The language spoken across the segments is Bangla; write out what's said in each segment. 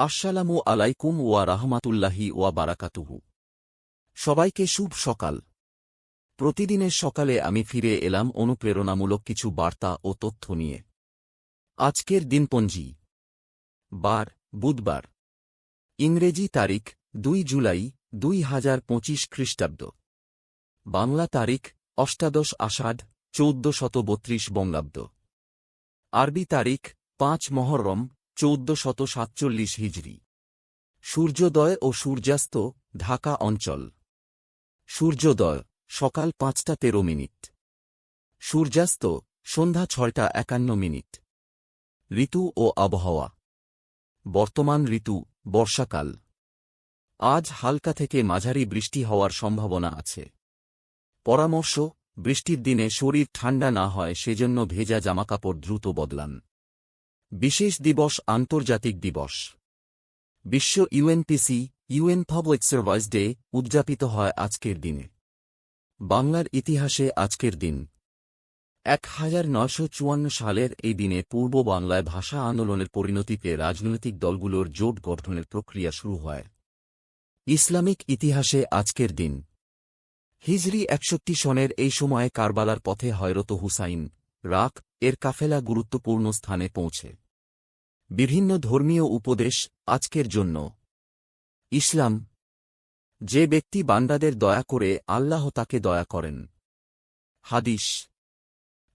আসসালামু আলাইকুম ওয়া রাহমাতুল্লাহি ওয়া বারাকাতুহু। সবাইকে শুভ সকাল। প্রতিদিনের সকালে আমি ফিরে এলাম অনুপ্রেরণামূলক কিছু বার্তা ও তথ্য নিয়ে। আজকের দিনপঞ্জি। বার, বুধবার। ইংরেজি তারিখ, দুই জুলাই দুই হাজার পঁচিশ খ্রিস্টাব্দ। বাংলা তারিখ, অষ্টাদশ আষাঢ় চৌদ্দ শত বত্রিশ বঙ্গাব্দ। আরবি তারিখ, পাঁচ মহরম চৌদ্দ শত সাতচল্লিশ হিজরি। সূর্যোদয় ও সূর্যাস্ত, ঢাকা অঞ্চল। সূর্যোদয়, সকাল পাঁচটা তেরো মিনিট। সূর্যাস্ত, সন্ধ্যা ছয়টা একান্ন মিনিট। ঋতু ও আবহাওয়া। বর্তমান ঋতু, বর্ষাকাল। আজ হালকা থেকে মাঝারি বৃষ্টি হওয়ার সম্ভাবনা আছে। পরামর্শ, বৃষ্টির দিনে শরীর ঠান্ডা না হয় সেজন্য ভেজা জামাকাপড় দ্রুত বদলান। বিশেষ দিবস, আন্তর্জাতিক দিবস। বিশ্ব UNPC, UN public service day উদযাপিত হয় আজকের দিনে। বাংলার ইতিহাসে আজকের দিন। এক হাজার নয়শো চুয়ান্ন সালের এই দিনে পূর্ব বাংলায় ভাষা আন্দোলনের পরিণতিতে রাজনৈতিক দলগুলোর জোট গঠনের প্রক্রিয়া শুরু হয়। ইসলামিক ইতিহাসে আজকের দিন। হিজরি একষট্টি সনের এই সময়ে কারবালার পথে হয়রত হুসাইন রাক এর কাফেলা গুরুত্বপূর্ণ স্থানে পৌঁছে। বিভিন্ন ধর্মীয় উপদেশ আজকের জন্য। ইসলাম। যে ব্যক্তি বান্দাদের দয়া করে আল্লাহ তাকে দয়া করেন। হাদিস।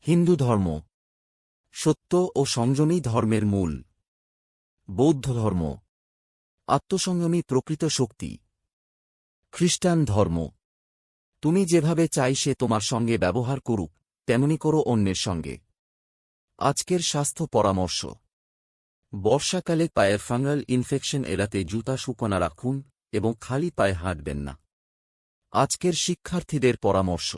হিন্দু ধর্ম। সত্য ও সংযমী ধর্মের মূল। বৌদ্ধ ধর্ম। আত্মসংযমী প্রকৃত শক্তি। খ্রিস্টান ধর্ম। তুমি যেভাবে চাই সে তোমার সঙ্গে ব্যবহার করুক। তেমনি করো অন্যের সঙ্গে। আজকের স্বাস্থ্য পরামর্শ। বর্ষাকালে পায়ের ফাঙ্গাল ইনফেকশন এড়াতে জুতা শুকনা রাখুন এবং খালি পায়ে হাঁটবেন না। আজকের শিক্ষার্থীদের পরামর্শ।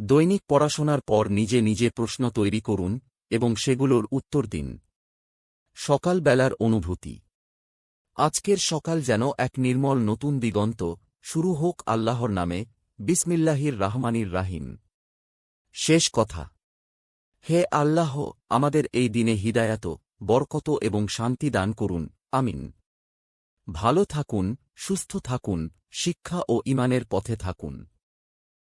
দৈনিক পড়াশোনার পর নিজে নিজে প্রশ্ন তৈরি করুন এবং সেগুলোর উত্তর দিন। সকালবেলার অনুভূতি। আজকের সকাল যেন এক নির্মল নতুন দিগন্ত শুরু হোক আল্লাহর নামে। বিসমিল্লাহির রাহমানির রাহিম। শেষ কথা। হে আল্লাহ, আমাদের এই দিনে হিদায়াত, বরকত এবং শান্তি দান করুন। আমিন। ভালো থাকুন, সুস্থ থাকুন, শিক্ষা ও ইমানের পথে থাকুন।